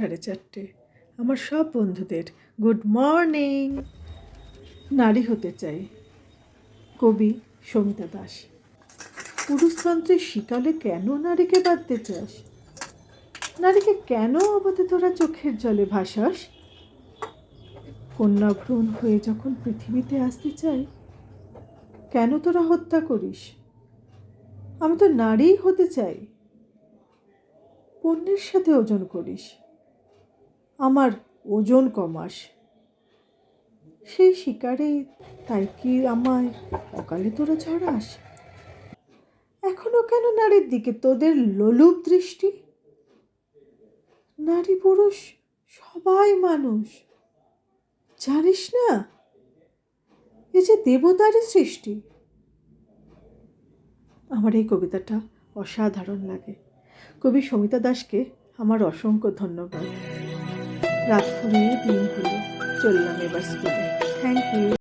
সাড়ে চারটে। আমার সব বন্ধুদের গুড মর্নিং। নারী হতে চাই। কবি সমিতা দাস। পুরুষতন্ত্রের শিকালে কেন নারীকে বাঁধতে চাস? নারীকে কেন অবাধে তোরা চোখের জলে ভাসাস? কন্যা কন্যাভ্রূণ হয়ে যখন পৃথিবীতে আসতে চাই কেন তোরা হত্যা করিস? আমি তো নারীই হতে চাই। পণ্যের সাথে ওজন করিস। আমার ওজন কমাস। সেই শিকারে তাই কি আমায় অকালে তোরা ছড়াস? এখনও কেন নারীর দিকে তোদের লোলুপ দৃষ্টি? নারী পুরুষ সবাই মানুষ। জানিস না, এ যে দেবতারই সৃষ্টি। আমার এই কবিতাটা অসাধারণ লাগে। কবি সমিতা দাসকে আমার অসংখ্য ধন্যবাদ। রাত ফুরিয়ে দিন হলো। চললাম এবার স্কুলে। Thank you